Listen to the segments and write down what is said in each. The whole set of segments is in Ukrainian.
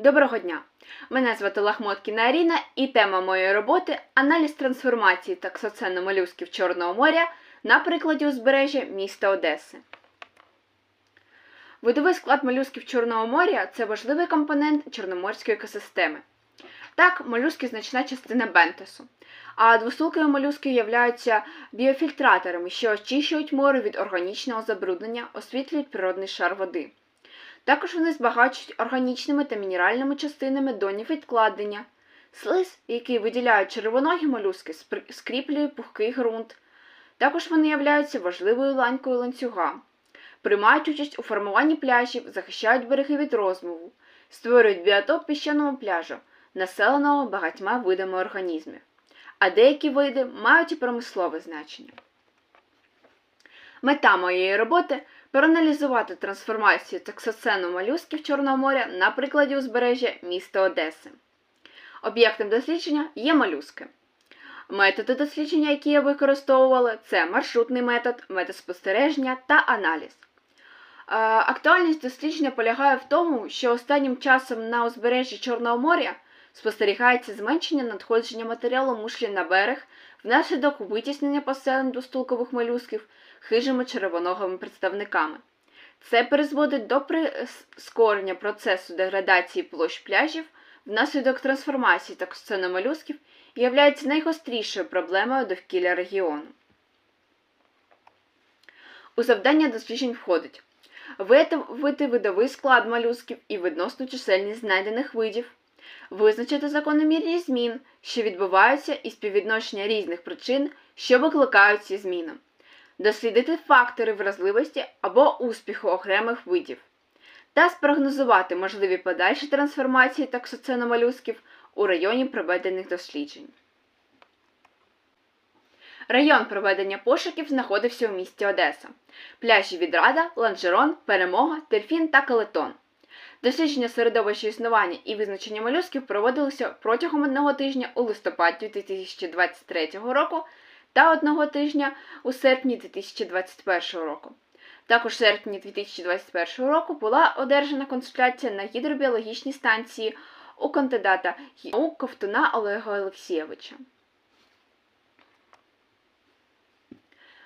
Доброго дня! Мене звати Лахмоткіна Аріна і тема моєї роботи аналіз трансформації таксоценно-молюсків Чорного моря на прикладі узбережжя міста Одеси. Видовий склад молюсків Чорного моря це важливий компонент чорноморської екосистеми. Так, молюски значна частина бентесу, а двостулкові молюски являються біофільтраторами, що очищують море від органічного забруднення, освітлюють природний шар води. Також вони збагачують органічними та мінеральними частинами донів відкладення. Слиз, який виділяють червоногі молюски, скріплює пухкий ґрунт. Також вони являються важливою ланькою ланцюга, приймають участь у формуванні пляжів, захищають береги від розмову, створюють біотоп піщаного пляжу, населеного багатьма видами організмів. А деякі види мають і промислове значення. Мета моєї роботи проаналізувати трансформацію таксоцену молюсків Чорного моря на прикладі узбережжя міста Одеси. Об'єктом дослідження є молюски. Методи дослідження, які я використовувала, це маршрутний метод, метод спостереження та аналіз. Е, Актуальність дослідження полягає в тому, що останнім часом на узбережжі Чорного моря спостерігається зменшення надходження матеріалу мушлі на берег внаслідок витіснення поселень двостулкових молюсків хижими червоноговими представниками. Це призводить до прискорення процесу деградації площ пляжів внаслідок трансформації таксономолюсків і являється найгострішою проблемою довкілля регіону. У завдання досліджень входить виявити видовий склад молюсків і відносну чисельність знайдених видів, визначити закономірність змін, що відбуваються і співвідношення різних причин, що викликають ці зміни, дослідити фактори вразливості або успіху окремих видів, та спрогнозувати можливі подальші трансформації таксоценомолюсків у районі проведених досліджень. Район проведення пошуків знаходився у місті Одеса. Пляжі Відрада, Ланжерон, Перемога, Дельфін та Калетон. Дослідження середовища існування і визначення молюсків проводилися протягом одного тижня у листопаді 2023 року та одного тижня у серпні 2021 року. Також в серпні 2021 року була одержана консультація на гідробіологічній станції у кандидата наук Ковтуна Олега Олексійовича.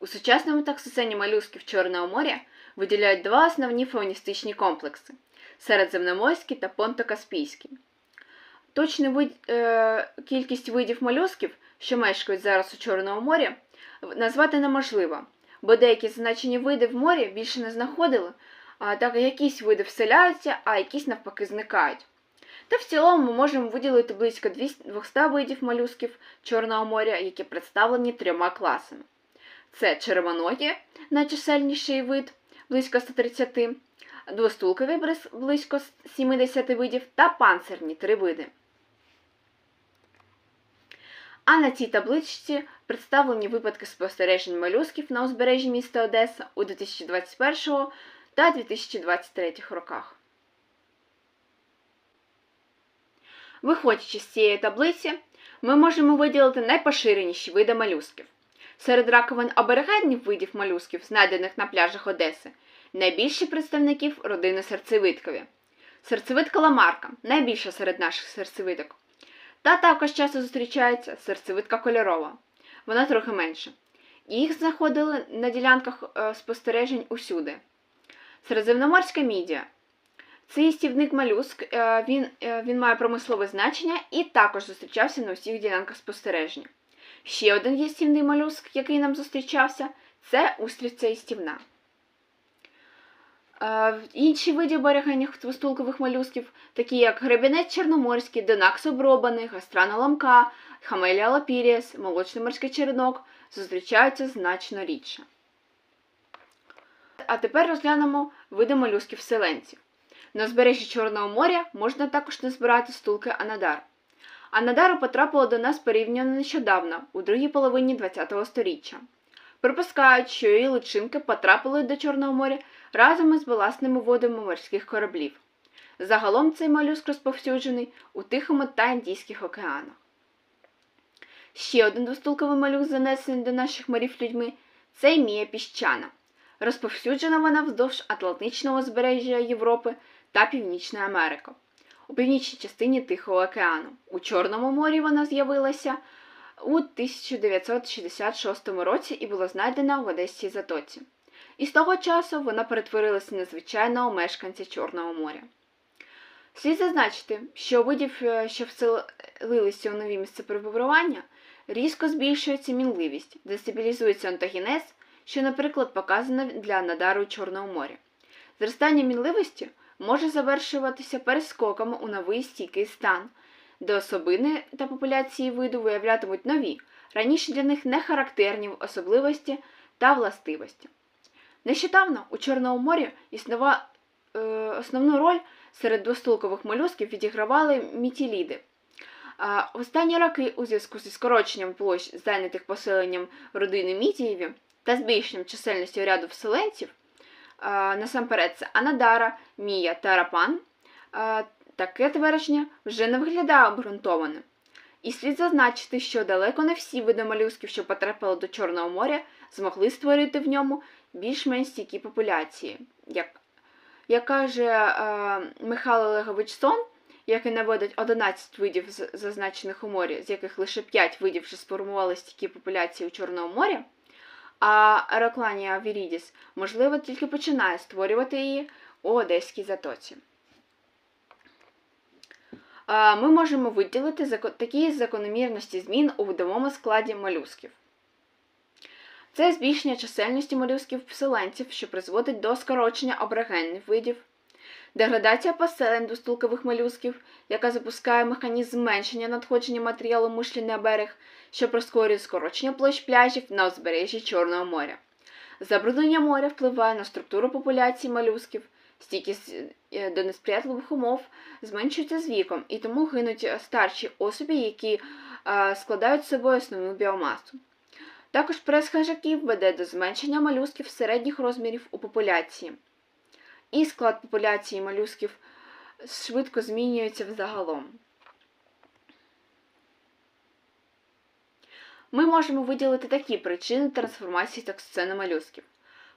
У сучасному таксосені молюсків Чорного моря виділяють два основні фауністичні комплекси середземноморський та понто-каспійський. Точну вид, е, кількість видів молюсків, що мешкають зараз у Чорному морі, назвати неможливо, бо деякі зазначені види в морі більше не знаходили, а так якісь види вселяються, а якісь навпаки зникають. Та в цілому ми можемо виділити близько 200 видів молюсків Чорного моря, які представлені трьома класами. Це червоногі, найчисельніший вид близько 130, двостулкові близько 70 видів та панцирні 3 види. А на цій табличці представлені випадки спостережень молюсків на узбережжі міста Одеса у 2021 та 2023 роках. Виходячи з цієї таблиці, ми можемо виділити найпоширеніші види молюсків. Серед раковин аборигенних видів молюсків, знайдених на пляжах Одеси, найбільше представників родини серцевидкові. Серцевидка ламарка найбільша серед наших серцевидок. Та також часто зустрічається серцевидка кольорова. Вона трохи менша. Їх знаходили на ділянках е, спостережень усюди. Середземноморська мідія. Це їстівник молюск, е, він, е, він має промислове значення і також зустрічався на усіх ділянках спостереження. Ще один їстівний молюск, який нам зустрічався, це устриця їстівна. Е, інші види берегенних двостулкових молюсків, такі як гребінець чорноморський, донакс обробаний, гастрана ламка, хамелія лапіріс, молочний морський черенок, зустрічаються значно рідше. А тепер розглянемо види молюсків селенців. На узбережжі Чорного моря можна також назбирати стулки анадар. Анадару потрапило до нас порівняно нещодавно, у другій половині ХХ століття. Припускають, що її личинки потрапили до Чорного моря разом із баласними водами морських кораблів. Загалом цей молюск розповсюджений у Тихому та Індійських океанах. Ще один двостулковий малюк, занесений до наших морів людьми, це мія піщана. Розповсюджена вона вздовж Атлантичного узбережжя Європи та Північної Америки. у північній частині Тихого океану. У Чорному морі вона з'явилася у 1966 році і була знайдена в Одеській затоці. І з того часу вона перетворилася на звичайного мешканця Чорного моря. Слід зазначити, що видів, е, що вселилися у нові місця перебування, різко збільшується мінливість, дестабілізується онтогенез, що, наприклад, показано для надару Чорного моря. Зростання мінливості може завершуватися перескоками у новий стійкий стан, де особини та популяції виду виявлятимуть нові, раніше для них не характерні особливості та властивості. Нещодавно у Чорному морі існува, е, основну роль серед двостулкових молюсків відігравали мітіліди. А останні роки у зв'язку зі скороченням площ, зайнятих поселенням родини Мітієві та збільшенням чисельності ряду вселенців, а, насамперед це Анадара, Мія та Рапан, а, таке твердження вже не виглядає обґрунтованим. І слід зазначити, що далеко не всі види молюсків, що потрапили до Чорного моря, змогли створити в ньому більш-менш стійкі популяції. Як, як каже е, Михайло Олегович Сон, який наводить 11 видів зазначених у морі, з яких лише 5 видів вже сформували стійкі популяції у Чорному морі, а Ерокланія Вірідіс, можливо, тільки починає створювати її у Одеській затоці. Ми можемо виділити такі закономірності змін у видовому складі молюсків. Це збільшення чисельності молюсків-поселенців, що призводить до скорочення аборигенних видів, деградація поселень достулкових молюсків, яка запускає механізм зменшення надходження матеріалу мушлі на берег, що прискорює скорочення площ пляжів на узбережжі Чорного моря. Забруднення моря впливає на структуру популяції молюсків, стійкість е, до несприятливих умов зменшується з віком, і тому гинуть старші особи, які е, складають з собою основну біомасу. Також прес хижаків веде до зменшення молюсків середніх розмірів у популяції. І склад популяції молюсків швидко змінюється взагалом. Ми можемо виділити такі причини трансформації токсицину молюсків.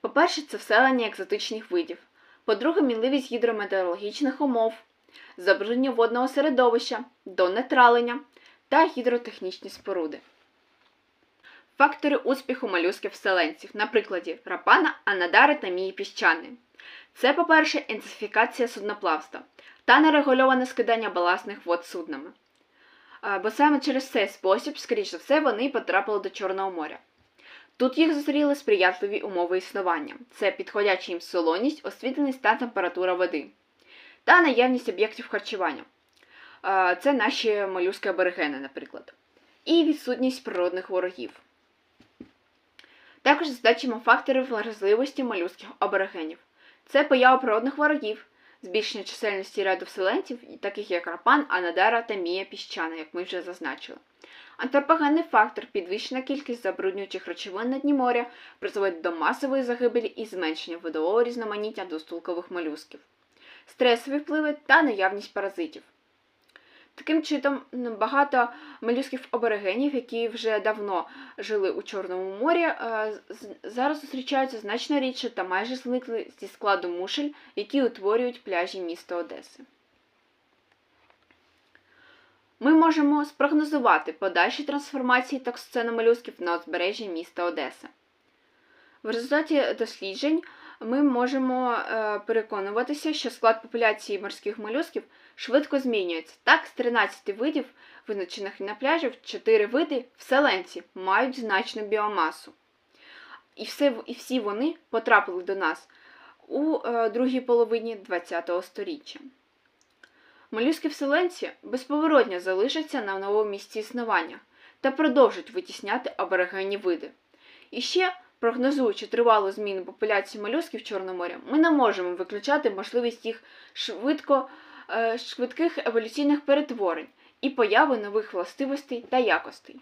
По-перше, це вселення екзотичних видів. По-друге, мінливість гідрометеорологічних умов, забруднення водного середовища, донетралення та гідротехнічні споруди. Фактори успіху молюсків вселенців на прикладі рапана, анадари та мії піщани. Це, по-перше, інтенсифікація судноплавства та нерегульоване скидання баласних вод суднами. Бо саме через цей спосіб, скоріш за все, вони потрапили до Чорного моря. Тут їх зустріли сприятливі умови існування це підходяча їм солоність, освітленість та температура води, та наявність об'єктів харчування. Це наші молюски аборигени, наприклад, і відсутність природних ворогів. Також задачимо факторів вразливості молюских аборигенів. Це поява природних ворогів, збільшення чисельності ряду вселенців, таких як рапан, анадара та мія піщана, як ми вже зазначили. Антропогенний фактор, підвищена кількість забруднюючих речовин на дні моря, призводить до масової загибелі і зменшення видового різноманіття достулкових молюсків, стресові впливи та наявність паразитів. Таким чином, багато молюсків аборигенів, які вже давно жили у Чорному морі, е, зараз зустрічаються значно рідше та майже зникли зі складу мушель, які утворюють пляжі міста Одеси. Ми можемо спрогнозувати подальші трансформації токсиценомолюсків на узбережжі міста Одеса. В результаті досліджень ми можемо е, переконуватися, що склад популяції морських молюсків швидко змінюється. Так, з 13 видів, визначених на пляжі, 4 види вселенці мають значну біомасу. І, все, і всі вони потрапили до нас у е, другій половині ХХ століття. Молюски вселенці безповоротно залишаться на новому місці існування та продовжать витісняти аборигенні види. І ще Прогнозуючи тривалу зміну популяції молюсків Чорного моря, ми не можемо виключати можливість їх швидко, е, швидких еволюційних перетворень і появи нових властивостей та якостей.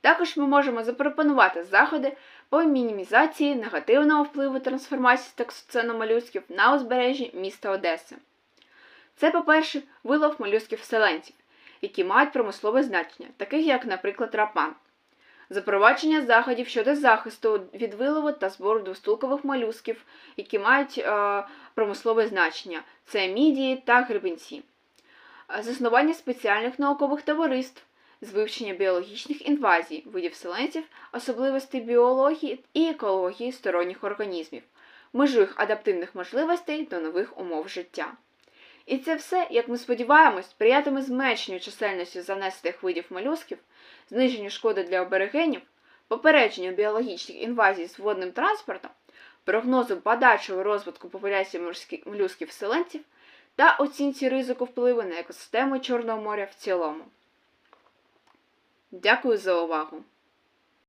Також ми можемо запропонувати заходи по мінімізації негативного впливу трансформації таксоценомолюсків на узбережжі міста Одеси. Це, по-перше, вилов молюсків вселенців, які мають промислове значення, таких як, наприклад, рапан. Запровадження заходів щодо захисту від вилову та збору двостулкових молюсків, які мають е, промислове значення це мідії та грибенці, Е, заснування спеціальних наукових товариств з вивчення біологічних інвазій, видів селенців, особливостей біології і екології сторонніх організмів, межу їх адаптивних можливостей до нових умов життя. І це все, як ми сподіваємось, сприятиме зменшенню чисельності занесених видів молюсків, зниженню шкоди для аборигенів, попередженню біологічних інвазій з водним транспортом, прогнозу подальшого розвитку популяції молюсків селенців та оцінці ризику впливу на екосистему Чорного моря в цілому. Дякую за увагу!